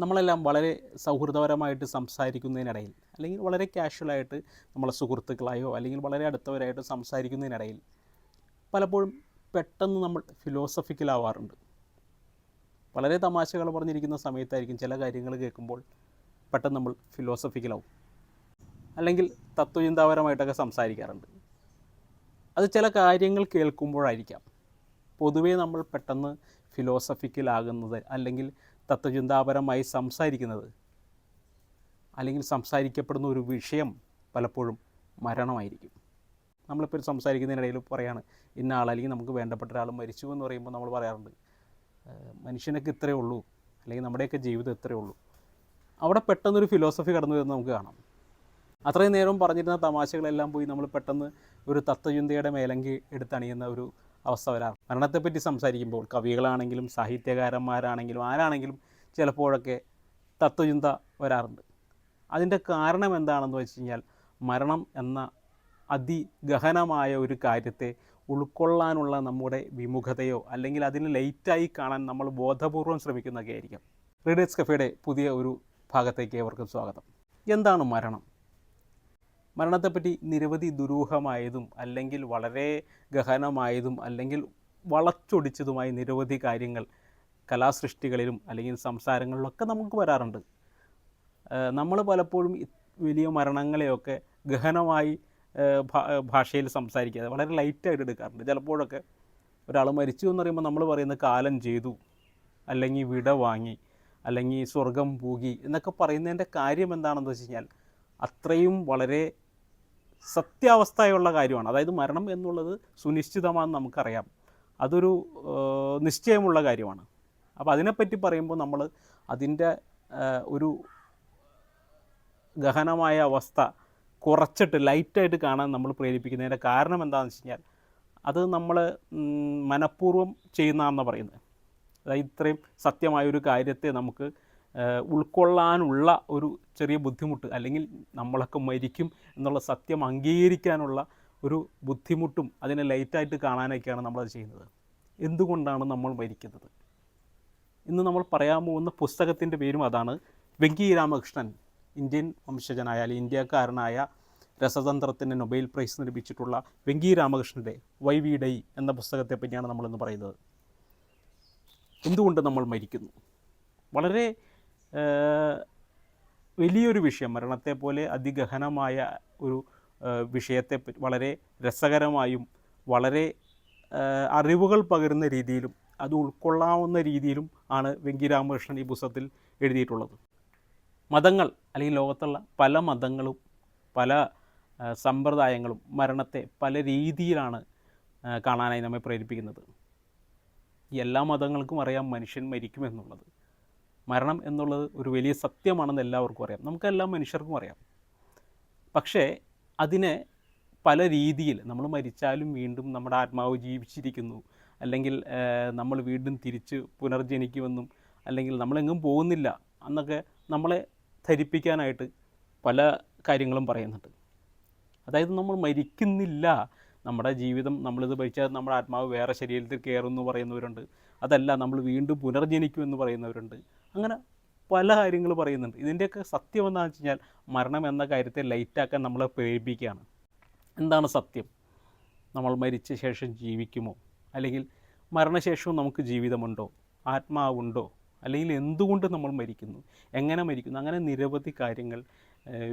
നമ്മളെല്ലാം വളരെ സൗഹൃദപരമായിട്ട് സംസാരിക്കുന്നതിനിടയിൽ അല്ലെങ്കിൽ വളരെ കാഷ്വലായിട്ട് നമ്മളെ സുഹൃത്തുക്കളായോ അല്ലെങ്കിൽ വളരെ അടുത്തവരായിട്ട് സംസാരിക്കുന്നതിനിടയിൽ പലപ്പോഴും പെട്ടെന്ന് നമ്മൾ ഫിലോസഫിക്കലാവാറുണ്ട് വളരെ തമാശകൾ പറഞ്ഞിരിക്കുന്ന സമയത്തായിരിക്കും ചില കാര്യങ്ങൾ കേൾക്കുമ്പോൾ പെട്ടെന്ന് നമ്മൾ ഫിലോസഫിക്കലാവും അല്ലെങ്കിൽ തത്വചിന്താപരമായിട്ടൊക്കെ സംസാരിക്കാറുണ്ട്. അത് ചില കാര്യങ്ങൾ കേൾക്കുമ്പോഴായിരിക്കാം. പൊതുവേ നമ്മൾ പെട്ടെന്ന് ഫിലോസഫിക്കലാകുന്നത് അല്ലെങ്കിൽ തത്വചിന്താപരമായി സംസാരിക്കുന്നത് അല്ലെങ്കിൽ സംസാരിക്കപ്പെടുന്ന ഒരു വിഷയം പലപ്പോഴും മരണമായിരിക്കും. നമ്മളിപ്പോൾ സംസാരിക്കുന്നതിനിടയിൽ പറയാണ് ഇന്ന ആൾ അല്ലെങ്കിൽ നമുക്ക് വേണ്ടപ്പെട്ട ഒരാൾ മരിച്ചു എന്ന് പറയുമ്പോൾ നമ്മൾ പറയാറുണ്ട് മനുഷ്യനൊക്കെ ഇത്രയേ ഉള്ളൂ അല്ലെങ്കിൽ നമ്മുടെയൊക്കെ ജീവിതം ഇത്രയേ ഉള്ളൂ. അവിടെ പെട്ടെന്നൊരു ഫിലോസഫി കടന്നു വരുന്നത് നമുക്ക് കാണാം. അത്രയും നേരം പറഞ്ഞിരുന്ന തമാശകളെല്ലാം പോയി നമ്മൾ പെട്ടെന്ന് ഒരു തത്വചിന്തയുടെ മേലങ്കി എടുത്തണിയുന്ന ഒരു അവസ്ഥ വരാറ് മരണത്തെപ്പറ്റി സംസാരിക്കുമ്പോൾ കവികളാണെങ്കിലും സാഹിത്യകാരന്മാരാണെങ്കിലും ആരാണെങ്കിലും ചിലപ്പോഴൊക്കെ തത്വചിന്ത വരാറുണ്ട്. അതിന്റെ കാരണം എന്താണെന്ന് വെച്ച് കഴിഞ്ഞാൽ മരണം എന്ന അതിഗഹനമായ ഒരു കാര്യത്തെ ഉൾക്കൊള്ളാനുള്ള നമ്മുടെ വിമുഖതയോ അല്ലെങ്കിൽ അതിന് ലൈറ്റായി കാണാൻ നമ്മൾ ബോധപൂർവം ശ്രമിക്കുന്നതൊക്കെ ആയിരിക്കാം റീഡേഴ്സ് കഫേയുടെ പുതിയ ഒരു ഭാഗത്തേക്ക് ഏവർക്കും സ്വാഗതം. എന്താണ് മരണം? മരണത്തെപ്പറ്റി നിരവധി ദുരൂഹമായതും അല്ലെങ്കിൽ വളരെ ഗഹനമായതും അല്ലെങ്കിൽ വളച്ചൊടിച്ചതുമായ നിരവധി കാര്യങ്ങൾ കലാസൃഷ്ടികളിലും അല്ലെങ്കിൽ സംസാരങ്ങളിലൊക്കെ നമുക്ക് വരാറുണ്ട്. നമ്മൾ പലപ്പോഴും വലിയ മരണങ്ങളെയൊക്കെ ഗഹനമായി ഭാഷയിൽ സംസാരിക്കാതെ വളരെ ലൈറ്റായിട്ട് എടുക്കാറുണ്ട്. ചിലപ്പോഴൊക്കെ ഒരാൾ മരിച്ചു എന്ന് പറയുമ്പോൾ നമ്മൾ പറയുന്ന കാലം ചെയ്തു അല്ലെങ്കിൽ വിട വാങ്ങി അല്ലെങ്കിൽ സ്വർഗം പൂകി എന്നൊക്കെ പറയുന്നതിന്റെ കാര്യം എന്താണെന്ന് വെച്ച് കഴിഞ്ഞാൽ അത്രയും വളരെ സത്യാവസ്ഥയുള്ള കാര്യമാണ്. അതായത് മരണം എന്നുള്ളത് സുനിശ്ചിതമാണെന്ന് നമുക്കറിയാം. അതൊരു നിശ്ചയമുള്ള കാര്യമാണ്. അപ്പോൾ അതിനെപ്പറ്റി പറയുമ്പോൾ നമ്മൾ അതിന്റെ ഒരു ഗഹനമായ അവസ്ഥ കുറച്ചിട്ട് ലൈറ്റായിട്ട് കാണാൻ നമ്മൾ പ്രേരിപ്പിക്കുന്നതിന്റെ കാരണം എന്താണെന്ന് വെച്ച് കഴിഞ്ഞാൽ അത് നമ്മൾ മനഃപൂർവം ചെയ്യുന്നതാണെന്ന് പറയുന്നത്. അതായത് ഇത്രയും സത്യമായ ഒരു കാര്യത്തെ നമുക്ക് ഉൾക്കൊള്ളാനുള്ള ഒരു ചെറിയ ബുദ്ധിമുട്ട് അല്ലെങ്കിൽ നമ്മളൊക്കെ മരിക്കും എന്നുള്ള സത്യം അംഗീകരിക്കാനുള്ള ഒരു ബുദ്ധിമുട്ടും അതിനെ ലൈറ്റായിട്ട് കാണാനൊക്കെയാണ് നമ്മളത് ചെയ്യുന്നത്. എന്തുകൊണ്ടാണ് നമ്മൾ മരിക്കുന്നത്? ഇന്ന് നമ്മൾ പറയാൻ പോകുന്ന പുസ്തകത്തിന്റെ പേരും അതാണ് വെങ്കി രാമകൃഷ്ണൻ ഇന്ത്യൻ വംശജനായ അല്ലെങ്കിൽ ഇന്ത്യക്കാരനായ രസതന്ത്രത്തിന് നൊബേൽ പ്രൈസ് ലഭിച്ചിട്ടുള്ള വെങ്കി രാമകൃഷ്ണന്റെ വൈ വി ഡൈ എന്ന പുസ്തകത്തെ പറ്റിയാണ് നമ്മളിന്ന് പറയുന്നത്. എന്തുകൊണ്ട് നമ്മൾ മരിക്കുന്നു? വളരെ വലിയൊരു വിഷയം മരണത്തെ പോലെ അതിഗഹനമായ ഒരു വിഷയത്തെ വളരെ രസകരമായും വളരെ അറിവുകൾ പകരുന്ന രീതിയിലും അത് ഉൾക്കൊള്ളാവുന്ന രീതിയിലും ആണ് വെങ്കി രാമകൃഷ്ണൻ ഈ പുസ്തകത്തിൽ എഴുതിയിട്ടുള്ളത്. മതങ്ങൾ അല്ലെങ്കിൽ ലോകത്തുള്ള പല മതങ്ങളും പല സമ്പ്രദായങ്ങളും മരണത്തെ പല രീതിയിലാണ് കാണാനായി നമ്മെ പ്രേരിപ്പിക്കുന്നത്. എല്ലാ മതങ്ങൾക്കും അറിയാം മനുഷ്യൻ മരിക്കുമെന്നുള്ളത്. മരണം എന്നുള്ളത് ഒരു വലിയ സത്യമാണെന്ന് എല്ലാവർക്കും അറിയാം. നമുക്കെല്ലാം മനുഷ്യർക്കും അറിയാം. പക്ഷേ അതിനെ പല രീതിയിൽ നമ്മൾ മരിച്ചാലും വീണ്ടും നമ്മുടെ ആത്മാവ് ജീവിച്ചിരിക്കുന്നു. അല്ലെങ്കിൽ നമ്മൾ വീണ്ടും തിരിച്ച് പുനർജനിക്കുമെന്നും അല്ലെങ്കിൽ നമ്മളെങ്ങും പോകുന്നില്ല എന്നൊക്കെ നമ്മളെ ധരിപ്പിക്കാനായിട്ട് പല കാര്യങ്ങളും പറയുന്നുണ്ട്. അതായത് നമ്മൾ മരിക്കുന്നില്ല. നമ്മുടെ ജീവിതം നമ്മളിത് ഭരിച്ചാൽ നമ്മുടെ ആത്മാവ് വേറെ ശരീരത്തിൽ കയറുമെന്ന് പറയുന്നവരുണ്ട്. അതല്ല നമ്മൾ വീണ്ടും പുനർജനിക്കുമെന്ന് പറയുന്നവരുണ്ട്. അങ്ങനെ പല കാര്യങ്ങൾ പറയുന്നുണ്ട്. ഇതിന്റെയൊക്കെ സത്യം എന്താണെന്ന് വെച്ച് കഴിഞ്ഞാൽ മരണം എന്ന കാര്യത്തെ ലൈറ്റാക്കാൻ നമ്മളെ പ്രേരിപ്പിക്കുകയാണ്. എന്താണ് സത്യം? നമ്മൾ മരിച്ച ശേഷം ജീവിക്കുമോ? അല്ലെങ്കിൽ മരണശേഷവും നമുക്ക് ജീവിതമുണ്ടോ? ആത്മാവുണ്ടോ? അല്ലെങ്കിൽ എന്തുകൊണ്ട് നമ്മൾ മരിക്കുന്നു? എങ്ങനെ മരിക്കുന്നു? അങ്ങനെ നിരവധി കാര്യങ്ങൾ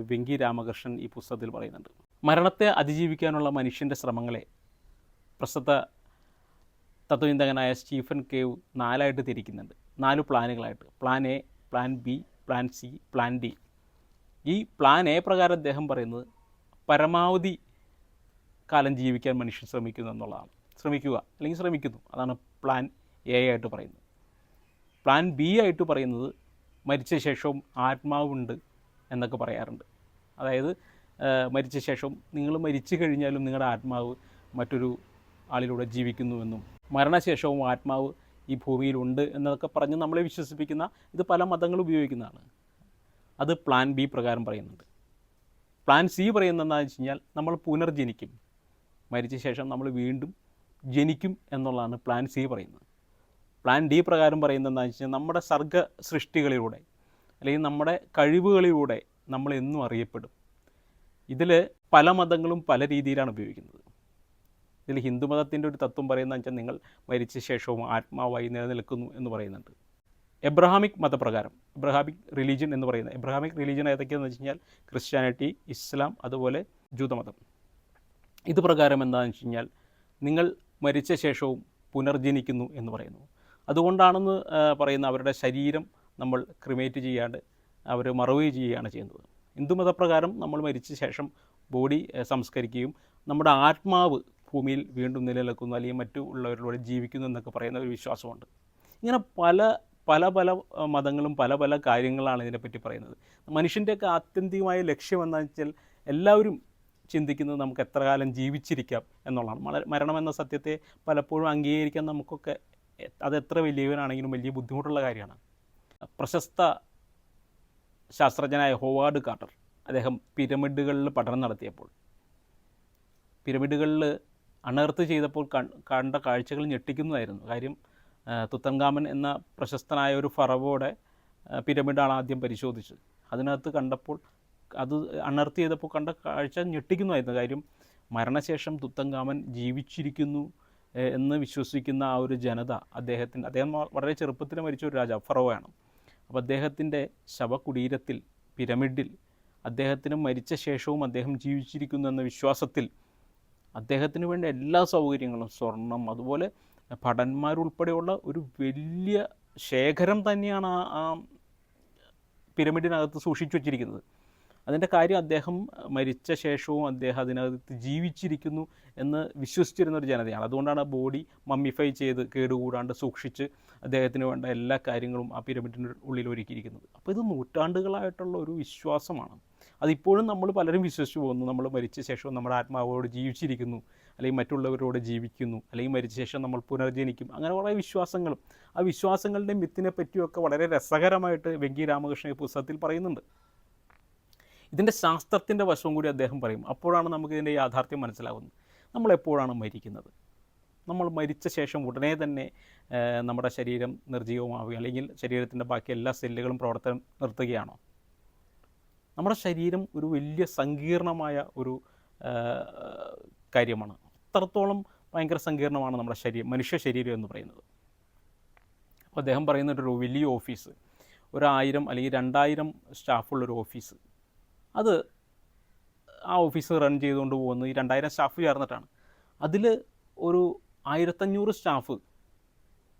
വെങ്കി രാമകൃഷ്ണൻ ഈ പുസ്തകത്തിൽ പറയുന്നുണ്ട്. മരണത്തെ അതിജീവിക്കാനുള്ള മനുഷ്യന്റെ ശ്രമങ്ങളെ പ്രസ്തുത തത്വചിന്തകനായ സ്റ്റീഫൻ കേവ് നാലായിട്ട് തിരിക്കുന്നുണ്ട്. നാല് പ്ലാനുകളായിട്ട്. Plan A plan B plan C plan D. ഈ പ്ലാൻ എ പ്രകാരം അദ്ദേഹം പറയുന്നത് പരമാവധി കാലം ജീവിക്കാൻ മനുഷ്യൻ ശ്രമിക്കുന്നു എന്നുള്ളതാണ്. ശ്രമിക്കുക അല്ലെങ്കിൽ ശ്രമിക്കുന്നു. അതാണ് പ്ലാൻ എ ആയിട്ട് പറയുന്നത്. പ്ലാൻ ബി ആയിട്ട് പറയുന്നത് മരിച്ച ശേഷവും ആത്മാവുണ്ട് എന്നൊക്കെ പറയാറുണ്ട്. അതായത് മരിച്ച ശേഷം നിങ്ങൾ മരിച്ചു കഴിഞ്ഞാലും നിങ്ങളുടെ ആത്മാവ് മറ്റൊരു ആളിലൂടെ ജീവിക്കുന്നുവെന്നും മരണശേഷവും ആത്മാവ് ഈ ഭൂമിയിലുണ്ട് എന്നൊക്കെ പറഞ്ഞ് നമ്മളെ വിശ്വസിപ്പിക്കുന്ന ഇത് പല മതങ്ങൾ ഉപയോഗിക്കുന്നതാണ്. അത് പ്ലാൻ ബി പ്രകാരം പറയുന്നുണ്ട്. പ്ലാൻ സി പറയുന്നത് എന്താണെന്ന് വെച്ച് കഴിഞ്ഞാൽ നമ്മൾ പുനർജനിക്കും. മരിച്ച ശേഷം നമ്മൾ വീണ്ടും ജനിക്കും എന്നുള്ളതാണ് പ്ലാൻ സി പറയുന്നത്. പ്ലാൻ ഡി പ്രകാരം പറയുന്നത് എന്താണെന്ന് വെച്ച് നമ്മുടെ സർഗ സൃഷ്ടികളിലൂടെ അല്ലെങ്കിൽ നമ്മുടെ കഴിവുകളിലൂടെ നമ്മൾ എന്നും അറിയപ്പെടും. ഇതിൽ പല മതങ്ങളും പല രീതിയിലാണ് ഉപയോഗിക്കുന്നത്. ഇതിൽ ഹിന്ദുമതത്തിന്റെ ഒരു തത്വം പറയുന്നത് വെച്ചാൽ നിങ്ങൾ മരിച്ച ശേഷവും ആത്മാവായി നിലനിൽക്കുന്നു എന്ന് പറയുന്നുണ്ട്. എബ്രഹാമിക് മതപ്രകാരം എബ്രഹാമിക് റിലീജിയൻ എന്ന് പറയുന്നത് എബ്രഹാമിക് റിലീജിയൻ ഏതൊക്കെയാണെന്ന് വെച്ച് കഴിഞ്ഞാൽ ക്രിസ്ത്യാനിറ്റി ഇസ്ലാം അതുപോലെ ജൂതമതം. ഇത് പ്രകാരം എന്താണെന്ന് വെച്ച് കഴിഞ്ഞാൽ നിങ്ങൾ മരിച്ച ശേഷവും പുനർജനിക്കുന്നു എന്ന് പറയുന്നു. അതുകൊണ്ടാണെന്ന് പറയുന്ന അവരുടെ ശരീരം നമ്മൾ ക്രിമേറ്റ് ചെയ്യാണ്ട് അവർ മറവ് ചെയ്യുകയാണ് ചെയ്യുന്നത്. ഹിന്ദുമതപ്രകാരം നമ്മൾ മരിച്ച ശേഷം ബോഡി സംസ്കരിക്കുകയും നമ്മുടെ ആത്മാവ് ഭൂമിയിൽ വീണ്ടും നിലനിൽക്കുന്നു അല്ലെങ്കിൽ മറ്റു ഉള്ളവരിലൂടെ ജീവിക്കുന്നു എന്നൊക്കെ പറയുന്ന ഒരു വിശ്വാസമുണ്ട്. ഇങ്ങനെ പല പല പല മതങ്ങളും പല പല കാര്യങ്ങളാണ് ഇതിനെപ്പറ്റി പറയുന്നത്. മനുഷ്യന്റെയൊക്കെ ആത്യന്തികമായ ലക്ഷ്യം എന്താണെന്ന് വെച്ചാൽ എല്ലാവരും ചിന്തിക്കുന്നത് നമുക്ക് എത്ര കാലം ജീവിച്ചിരിക്കാം എന്നുള്ളതാണ്. മരണം എന്ന സത്യത്തെ പലപ്പോഴും അംഗീകരിക്കാൻ നമുക്കൊക്കെ അത് എത്ര വലിയവനാണെങ്കിലും വലിയ ബുദ്ധിമുട്ടുള്ള കാര്യമാണ്. പ്രശസ്ത ശാസ്ത്രജ്ഞനായ ഹോവാർഡ് കാർട്ടർ അദ്ദേഹം പിരമിഡുകളിൽ പഠനം നടത്തിയപ്പോൾ പിരമിഡുകളിൽ അണർത്ത് ചെയ്തപ്പോൾ കണ്ട കാഴ്ചകൾ ഞെട്ടിക്കുന്നതായിരുന്നു. കാര്യം തുത്തൻകാമൻ എന്ന പ്രശസ്തനായ ഒരു ഫറവോടെ പിരമിഡാണ് ആദ്യം പരിശോധിച്ചത്. അതിനകത്ത് കണ്ടപ്പോൾ അത് അണർത്ത് ചെയ്തപ്പോൾ കണ്ട കാഴ്ച ഞെട്ടിക്കുന്നതായിരുന്നു. കാര്യം മരണശേഷം തുത്തൻകാമൻ ജീവിച്ചിരിക്കുന്നു എന്ന് വിശ്വസിക്കുന്ന ആ ഒരു ജനത അദ്ദേഹത്തിന്റെ അദ്ദേഹം വളരെ ചെറുപ്പത്തിൽ മരിച്ച ഒരു രാജാവ് ഫറവോയാണ്. അപ്പോൾ അദ്ദേഹത്തിന്റെ ശവകുടീരത്തിൽ പിരമിഡിൽ അദ്ദേഹത്തിന് മരിച്ച ശേഷവും അദ്ദേഹം ജീവിച്ചിരിക്കുന്നു എന്ന വിശ്വാസത്തിൽ അദ്ദേഹത്തിന് വേണ്ട എല്ലാ സൗകര്യങ്ങളും സ്വർണം അതുപോലെ ഭടന്മാരുൾപ്പെടെയുള്ള ഒരു വലിയ ശേഖരം തന്നെയാണ് ആ പിരമിഡിനകത്ത് സൂക്ഷിച്ചു വച്ചിരിക്കുന്നത്. അതിന്റെ കാര്യം അദ്ദേഹം മരിച്ച ശേഷവും അദ്ദേഹം അതിനകത്ത് ജീവിച്ചിരിക്കുന്നു എന്ന് വിശ്വസിച്ചിരുന്ന ഒരു ജനതയാണ്. അതുകൊണ്ടാണ് ആ ബോഡി മമ്മിഫൈ ചെയ്ത് കേടുകൂടാണ്ട് സൂക്ഷിച്ച് അദ്ദേഹത്തിന് വേണ്ട എല്ലാ കാര്യങ്ങളും ആ പിരമിഡിന്റെ ഉള്ളിൽ ഒരുക്കിയിരിക്കുന്നത്. അപ്പോൾ ഇത് നൂറ്റാണ്ടുകളായിട്ടുള്ള ഒരു വിശ്വാസമാണ്. അതിപ്പോഴും നമ്മൾ പലരും വിശ്വസിച്ചു പോകുന്നു. നമ്മൾ മരിച്ച ശേഷം നമ്മുടെ ആത്മാവോട് ജീവിച്ചിരിക്കുന്നു. അല്ലെങ്കിൽ മറ്റുള്ളവരോട് ജീവിക്കുന്നു. അല്ലെങ്കിൽ മരിച്ച ശേഷം നമ്മൾ പുനർജനിക്കും. അങ്ങനെ കുറേ വിശ്വാസങ്ങളും. ആ വിശ്വാസങ്ങളുടെ മിത്തിനെ പറ്റിയൊക്കെ വളരെ രസകരമായിട്ട് വെങ്കി രാമകൃഷ്ണൻ പുസ്തകത്തിൽ പറയുന്നുണ്ട്. ഇതിന്റെ ശാസ്ത്രത്തിന്റെ വശവും കൂടി അദ്ദേഹം പറയും. അപ്പോഴാണ് നമുക്ക് ഇതിന്റെ യാഥാർത്ഥ്യം മനസ്സിലാകുന്നത് നമ്മളെപ്പോഴാണ് മരിക്കുന്നത്? നമ്മൾ മരിച്ച ശേഷം ഉടനെ തന്നെ നമ്മുടെ ശരീരം നിർജീവമാവുക അല്ലെങ്കിൽ ശരീരത്തിന്റെ ബാക്കി എല്ലാ സെല്ലുകളും പ്രവർത്തനം നിർത്തുകയാണോ? നമ്മുടെ ശരീരം ഒരു വലിയ സങ്കീർണമായ ഒരു കാര്യമാണ്. അത്രത്തോളം ഭയങ്കര സങ്കീർണമാണ് നമ്മുടെ ശരീരം മനുഷ്യ ശരീരം എന്ന് പറയുന്നത്. അപ്പോൾ അദ്ദേഹം പറയുന്ന ഒരു വലിയ ഓഫീസ്. ഒരായിരം അല്ലെങ്കിൽ രണ്ടായിരം സ്റ്റാഫുള്ളൊരു ഓഫീസ്. അത് ആ ഓഫീസ് റൺ ചെയ്തുകൊണ്ട് പോകുന്നത് ഈ രണ്ടായിരം സ്റ്റാഫ് ചേർന്നിട്ടാണ്. അതിൽ ഒരു ആയിരത്തഞ്ഞൂറ് സ്റ്റാഫ്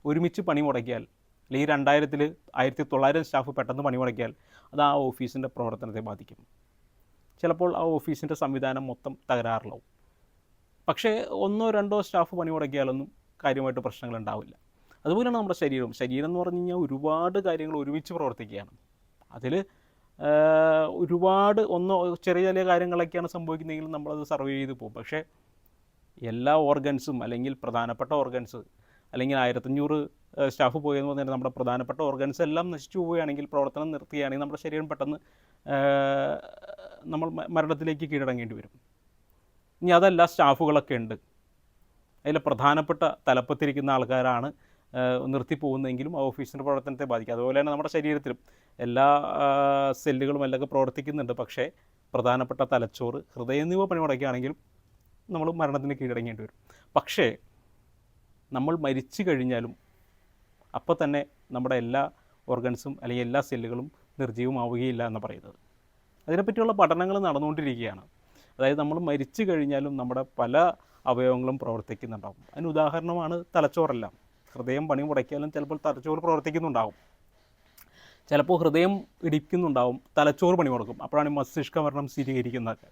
ഒരുമിച്ച് പണി മുടക്കിയാൽ അല്ലെങ്കിൽ ഈ രണ്ടായിരത്തിൽ ആയിരത്തി തൊള്ളായിരം സ്റ്റാഫ് പെട്ടെന്ന് പണി മുടക്കിയാൽ അത് ആ ഓഫീസിന്റെ പ്രവർത്തനത്തെ ബാധിക്കും. ചിലപ്പോൾ ആ ഓഫീസിന്റെ സംവിധാനം മൊത്തം തകരാറിലാവും. പക്ഷേ ഒന്നോ രണ്ടോ സ്റ്റാഫ് പണി മുടക്കിയാലൊന്നും കാര്യമായിട്ട് പ്രശ്നങ്ങൾ ഉണ്ടാവില്ല അതുപോലെയാണ് നമ്മുടെ ശരീരം. ശരീരം എന്ന് പറഞ്ഞു കഴിഞ്ഞാൽ ഒരുപാട് കാര്യങ്ങൾ ഒരുമിച്ച് പ്രവർത്തിക്കുകയാണ്. അതിൽ ഒരുപാട് ഒന്നോ ചെറിയ ചെറിയ കാര്യങ്ങളൊക്കെയാണ് സംഭവിക്കുന്നതെങ്കിൽ നമ്മളത് സർവേ ചെയ്ത് പോകും. പക്ഷേ എല്ലാ ഓർഗൻസും അല്ലെങ്കിൽ പ്രധാനപ്പെട്ട ഓർഗൻസ് അല്ലെങ്കിൽ ആയിരത്തഞ്ഞൂറ് സ്റ്റാഫ് പോയെന്ന് പറഞ്ഞാൽ നമ്മുടെ പ്രധാനപ്പെട്ട ഓർഗൻസ് എല്ലാം നശിച്ചു പോവുകയാണെങ്കിൽ പ്രവർത്തനം നിർത്തുകയാണെങ്കിൽ നമ്മുടെ ശരീരം പെട്ടെന്ന് നമ്മൾ മരണത്തിലേക്ക് കീഴടങ്ങേണ്ടി വരും. ഇനി അതല്ല സ്റ്റാഫുകളൊക്കെ ഉണ്ട്. അതിൽ പ്രധാനപ്പെട്ട തലപ്പത്തിരിക്കുന്ന ആൾക്കാരാണ് നിർത്തിപ്പോകുന്നതെങ്കിലും ആ ഓഫീസിന്റെ പ്രവർത്തനത്തെ ബാധിക്കും. അതുപോലെ തന്നെ നമ്മുടെ ശരീരത്തിലും എല്ലാ സെല്ലുകളും എല്ലാം പ്രവർത്തിക്കുന്നുണ്ട്. പക്ഷേ പ്രധാനപ്പെട്ട തലച്ചോറ് ഹൃദയം എന്നിവ പണിമുടക്കുകയാണെങ്കിലും നമ്മൾ മരണത്തിന് കീഴടങ്ങേണ്ടി വരും. പക്ഷേ നമ്മൾ മരിച്ചു കഴിഞ്ഞാലും അപ്പോൾ തന്നെ നമ്മുടെ എല്ലാ ഓർഗൻസും അല്ലെങ്കിൽ എല്ലാ സെല്ലുകളും നിർജീവമാവുകയില്ല എന്ന് പറയുന്നത്. അതിനെപ്പറ്റിയുള്ള പഠനങ്ങൾ നടന്നുകൊണ്ടിരിക്കുകയാണ്. അതായത് നമ്മൾ മരിച്ചു കഴിഞ്ഞാലും നമ്മുടെ പല അവയവങ്ങളും പ്രവർത്തിക്കുന്നുണ്ടാകും അതിന് ഉദാഹരണമാണ് തലച്ചോറെല്ലാം. ഹൃദയം പണി മുടക്കിയാലും ചിലപ്പോൾ തലച്ചോറ് പ്രവർത്തിക്കുന്നുണ്ടാകും ചിലപ്പോൾ ഹൃദയം ഇടിക്കുന്നുണ്ടാവും തലച്ചോറ് പണി മുടക്കും. അപ്പോഴാണ് മസ്തിഷ്ക മരണം സ്ഥിരീകരിക്കുന്നതൊക്കെ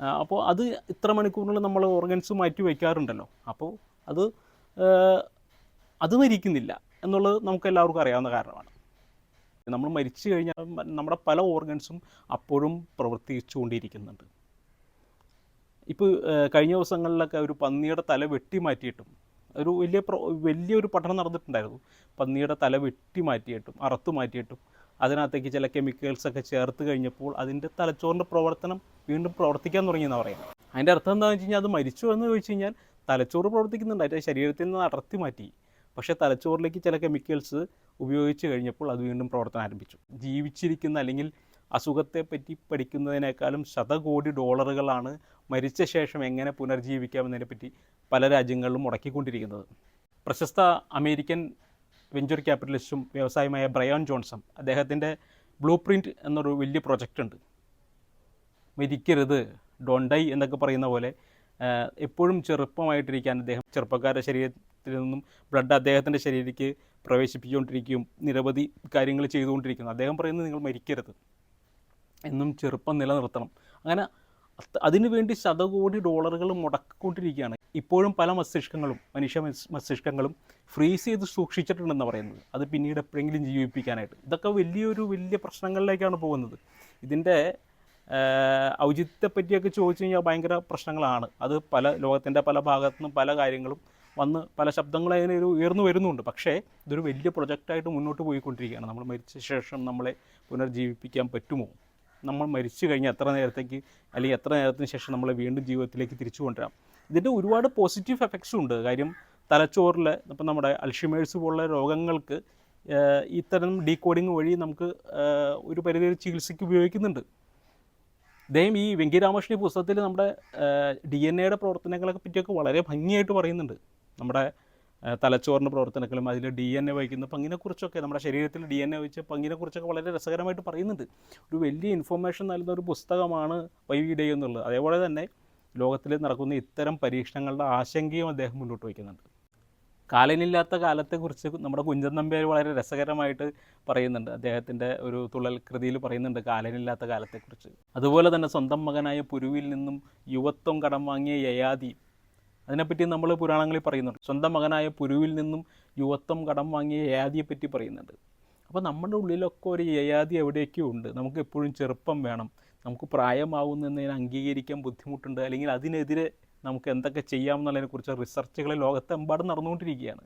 ആ, അപ്പോൾ അത് ഇത്ര മണിക്കൂറിനുള്ളിൽ നമ്മൾ ഓർഗൻസ് മാറ്റി വയ്ക്കാറുണ്ടല്ലോ. അപ്പോൾ അത് അത് മരിക്കുന്നില്ല. എന്നുള്ളത് നമുക്ക് എല്ലാവർക്കും അറിയാവുന്ന കാരണമാണ്. നമ്മൾ മരിച്ചു കഴിഞ്ഞാൽ നമ്മുടെ പല ഓർഗൻസും അപ്പോഴും പ്രവർത്തിച്ചുകൊണ്ടിരിക്കുന്നുണ്ട്. ഇപ്പോൾ കഴിഞ്ഞ ദിവസങ്ങളിലൊക്കെ ഒരു പന്നിയുടെ തല വെട്ടി മാറ്റിയിട്ടും ഒരു വലിയ വലിയൊരു പഠനം നടന്നിട്ടുണ്ടായിരുന്നു. പന്നിയുടെ തല വെട്ടി മാറ്റിയിട്ടും അറുത്ത് മാറ്റിയിട്ടും അതിനകത്തേക്ക് ചില കെമിക്കൽസ് ഒക്കെ ചേർത്ത് കഴിഞ്ഞപ്പോൾ അതിന്റെ തലച്ചോറിന്റെ പ്രവർത്തനം വീണ്ടും പ്രവർത്തിക്കാൻ തുടങ്ങിയെന്ന് പറയാം അതിന്റെ അർത്ഥം എന്താണെന്ന് വെച്ച് കഴിഞ്ഞാൽ അത് മരിച്ചു എന്ന് ചോദിച്ചു കഴിഞ്ഞാൽ തലച്ചോറ് പ്രവർത്തിക്കുന്നുണ്ട്. അതിന്റെ ശരീരത്തിൽ നിന്ന് അടർത്തി മാറ്റി. പക്ഷേ തലച്ചോറിലേക്ക് ചില കെമിക്കൽസ് ഉപയോഗിച്ച് കഴിഞ്ഞപ്പോൾ അത് വീണ്ടും പ്രവർത്തനം ആരംഭിച്ചു. ജീവിച്ചിരിക്കുന്ന അല്ലെങ്കിൽ അസുഖത്തെ പറ്റി പഠിക്കുന്നതിനേക്കാളും ശതകോടി ഡോളറുകളാണ് മരിച്ച ശേഷം എങ്ങനെ പുനർജീവിക്കാമെന്നതിനെപ്പറ്റി പല രാജ്യങ്ങളിലും മുടക്കിക്കൊണ്ടിരിക്കുന്നത്. പ്രശസ്ത അമേരിക്കൻ വെഞ്ചർ ക്യാപിറ്റലിസ്റ്റും വ്യവസായമായ ബ്രയോൺ ജോൺസൺ അദ്ദേഹത്തിന്റെ ബ്ലൂ പ്രിന്റ് എന്നൊരു വലിയ പ്രൊജക്റ്റ് ഉണ്ട്. മരിക്കരുത് ഡോണ്ടൈ എന്നൊക്കെ പറയുന്ന പോലെ എപ്പോഴും ചെറുപ്പമായിട്ടിരിക്കാൻ അദ്ദേഹം ചെറുപ്പക്കാരുടെ ശരീരത്തിൽ നിന്നും ബ്ലഡ് അദ്ദേഹത്തിന്റെ ശരീരത്തിലേക്ക് പ്രവേശിപ്പിച്ചുകൊണ്ടിരിക്കുകയും നിരവധി കാര്യങ്ങൾ ചെയ്തുകൊണ്ടിരിക്കുന്നു. അദ്ദേഹം പറയുന്നത് നിങ്ങൾ മരിക്കരുത്. എന്നും ചെറുപ്പം നിലനിർത്തണം. അങ്ങനെ അത് അതിനുവേണ്ടി ശതകോടി ഡോളറുകൾ മുടക്കിക്കൊണ്ടിരിക്കുകയാണ്. ഇപ്പോഴും പല മസ്തിഷ്കങ്ങളും മനുഷ്യ മസ്തിഷ്കങ്ങളും ഫ്രീസ് ചെയ്ത് സൂക്ഷിച്ചിട്ടുണ്ടെന്ന് പറയുന്നത്. അത് പിന്നീട് എപ്പോഴെങ്കിലും ജീവിപ്പിക്കാനായിട്ട്. ഇതൊക്കെ വലിയൊരു വലിയ പ്രശ്നങ്ങളിലേക്കാണ് പോകുന്നത്. ഇതിന്റെ ഔചിത്യത്തെപ്പറ്റിയൊക്കെ ചോദിച്ചു കഴിഞ്ഞാൽ ഭയങ്കര പ്രശ്നങ്ങളാണ്. അത് പല ലോകത്തിന്റെ പല ഭാഗത്തു നിന്നും പല കാര്യങ്ങളും വന്ന് പല ശബ്ദങ്ങളും അതിനെ ഒരു ഉയർന്നു വരുന്നുണ്ട്. പക്ഷേ ഇതൊരു വലിയ പ്രൊജക്റ്റായിട്ട് മുന്നോട്ട് പോയിക്കൊണ്ടിരിക്കുകയാണ്. നമ്മൾ മരിച്ച ശേഷം നമ്മളെ പുനർജീവിപ്പിക്കാൻ പറ്റുമോ? നമ്മൾ മരിച്ചു കഴിഞ്ഞാൽ എത്ര നേരത്തേക്ക് അല്ലെങ്കിൽ എത്ര നേരത്തിന് ശേഷം നമ്മളെ വീണ്ടും ജീവിതത്തിലേക്ക് തിരിച്ചു കൊണ്ടുവരാം? ഇതിന്റെ ഒരുപാട് പോസിറ്റീവ് എഫക്ട്സും ഉണ്ട്. കാര്യം തലച്ചോറിൽ ഇപ്പം നമ്മുടെ അൽഷിമേഴ്സ് പോലുള്ള രോഗങ്ങൾക്ക് ഇത്തരം ഡീകോഡിങ് വഴി നമുക്ക് ഒരു പരിധി ചികിത്സയ്ക്ക് ഉപയോഗിക്കുന്നുണ്ട്. അദ്ദേഹം ഈ വെങ്കി പുസ്തകത്തിൽ നമ്മുടെ ഡി എൻ എയുടെ പ്രവർത്തനങ്ങളെ പറ്റിയൊക്കെ വളരെ ഭംഗിയായിട്ട് പറയുന്നുണ്ട്. നമ്മുടെ തലച്ചോറിന് പ്രവർത്തനങ്ങളും അതിൽ ഡി എൻ എ വഹിക്കുന്ന പങ്കിനെക്കുറിച്ചൊക്കെ നമ്മുടെ ശരീരത്തിൽ ഡി എൻ എ വഹിച്ച പങ്കിനെക്കുറിച്ചൊക്കെ വളരെ രസകരമായിട്ട് പറയുന്നുണ്ട്. ഒരു വലിയ ഇൻഫർമേഷൻ നൽകുന്ന ഒരു പുസ്തകമാണ് വൈവിഡേ എന്നുള്ളത്. അതേപോലെ തന്നെ ലോകത്തിൽ നടക്കുന്ന ഇത്തരം പരീക്ഷണങ്ങളുടെ ആശങ്കയും അദ്ദേഹം മുന്നോട്ട് വയ്ക്കുന്നുണ്ട്. കാലനില്ലാത്ത കാലത്തെക്കുറിച്ച് നമ്മുടെ കുഞ്ചൻ നമ്പ്യാർ വളരെ രസകരമായിട്ട് പറയുന്നുണ്ട്. അദ്ദേഹത്തിന്റെ ഒരു തുള്ളൽ കൃതിയിൽ പറയുന്നുണ്ട് കാലനില്ലാത്ത കാലത്തെക്കുറിച്ച്. അതുപോലെ തന്നെ സ്വന്തം മകനായ പുരുവിൽ നിന്നും യുവത്വം കടം വാങ്ങിയ യയാതി അതിനെപ്പറ്റി നമ്മൾ പുരാണങ്ങളിൽ പറയുന്നുണ്ട്. സ്വന്തം മകനായ പുരുവിൽ നിന്നും യുവത്വം കടം വാങ്ങിയ യയാതിയെ പറ്റി പറയുന്നുണ്ട്. അപ്പോൾ നമ്മുടെ ഉള്ളിലൊക്കെ ഒരു യയാതി എവിടെയൊക്കെയോ ഉണ്ട്. നമുക്ക് എപ്പോഴും ചെറുപ്പം വേണം. നമുക്ക് പ്രായമാവുന്നതിനെ അംഗീകരിക്കാൻ ബുദ്ധിമുട്ടുണ്ട്. അല്ലെങ്കിൽ അതിനെതിരെ നമുക്ക് എന്തൊക്കെ ചെയ്യാമെന്നുള്ളതിനെക്കുറിച്ച് റിസർച്ചുകൾ ലോകത്തെമ്പാടും നടന്നുകൊണ്ടിരിക്കുകയാണ്.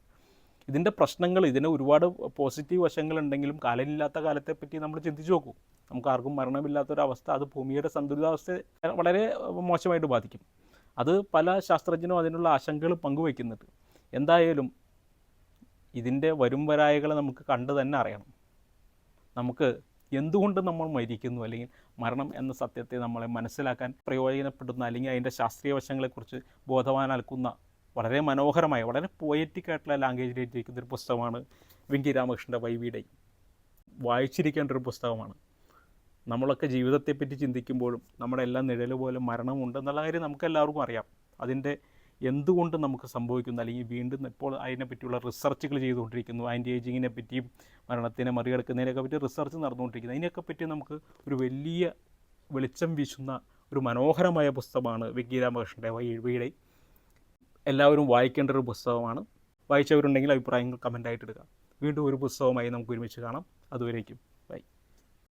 ഇതിന്റെ പ്രശ്നങ്ങൾ ഇതിന് ഒരുപാട് പോസിറ്റീവ് വശങ്ങളുണ്ടെങ്കിലും കാലമില്ലാത്ത കാലത്തെപ്പറ്റി നമ്മൾ ചിന്തിച്ച് നോക്കും. നമുക്ക് ആർക്കും മരണമില്ലാത്തൊരവസ്ഥ അത് ഭൂമിയുടെ സന്തുലിതാവസ്ഥയെ വളരെ മോശമായിട്ട് ബാധിക്കും. അത് പല ശാസ്ത്രജ്ഞരും അതിനുള്ള ആശങ്കകൾ പങ്കുവയ്ക്കുന്നുണ്ട്. എന്തായാലും ഇതിന്റെ വരും വരായകളെ നമുക്ക് കണ്ടു തന്നെ അറിയണം. നമുക്ക് എന്തുകൊണ്ട് നമ്മൾ മരിക്കുന്നു? അല്ലെങ്കിൽ മരണം എന്ന സത്യത്തെ നമ്മളെ മനസ്സിലാക്കാൻ പ്രയോജനപ്പെടുന്ന അല്ലെങ്കിൽ അതിന്റെ ശാസ്ത്രീയ വശങ്ങളെക്കുറിച്ച് ബോധവാനാൽക്കുന്ന വളരെ മനോഹരമായ വളരെ പോയറ്റിക് ആയിട്ടുള്ള ലാംഗ്വേജിൽ എഴുതിയിരിക്കുന്ന ഒരു പുസ്തകമാണ് വെങ്കി രാമകൃഷ്ണന്റെ വൈവിയുടെ വായിച്ചിരിക്കേണ്ട ഒരു പുസ്തകമാണ്. നമ്മളൊക്കെ ജീവിതത്തെപ്പറ്റി ചിന്തിക്കുമ്പോഴും നമ്മുടെ എല്ലാ നിഴൽ പോലെ മരണമുണ്ട് എന്നുള്ള കാര്യം നമുക്ക് എല്ലാവർക്കും അറിയാം. അതിന്റെ എന്തുകൊണ്ട് നമുക്ക് സംഭവിക്കുന്നു? അല്ലെങ്കിൽ വീണ്ടും ഇപ്പോൾ അതിനെപ്പറ്റിയുള്ള റിസർച്ചുകൾ ചെയ്തുകൊണ്ടിരിക്കുന്നു. ആന്റി ഏജിങ്ങിനെ പറ്റിയും മരണത്തിനെ മറികടക്കുന്നതിനൊക്കെ പറ്റി റിസർച്ച് നടന്നുകൊണ്ടിരിക്കുന്നു. അതിനെയൊക്കെ പറ്റി നമുക്ക് ഒരു വലിയ വെളിച്ചം വീശുന്ന ഒരു മനോഹരമായ പുസ്തകമാണ് വിക്കി രാമകൃഷ്ണന്റെ വൈവിയുടെ എല്ലാവരും വായിക്കേണ്ട ഒരു പുസ്തകമാണ്. വായിച്ചവരുണ്ടെങ്കിൽ അഭിപ്രായങ്ങൾ കമന്റായിട്ട് എടുക്കാം വീണ്ടും ഒരു പുസ്തകമായി നമുക്ക് ഒരുമിച്ച് കാണാം. അതുവരേക്കും.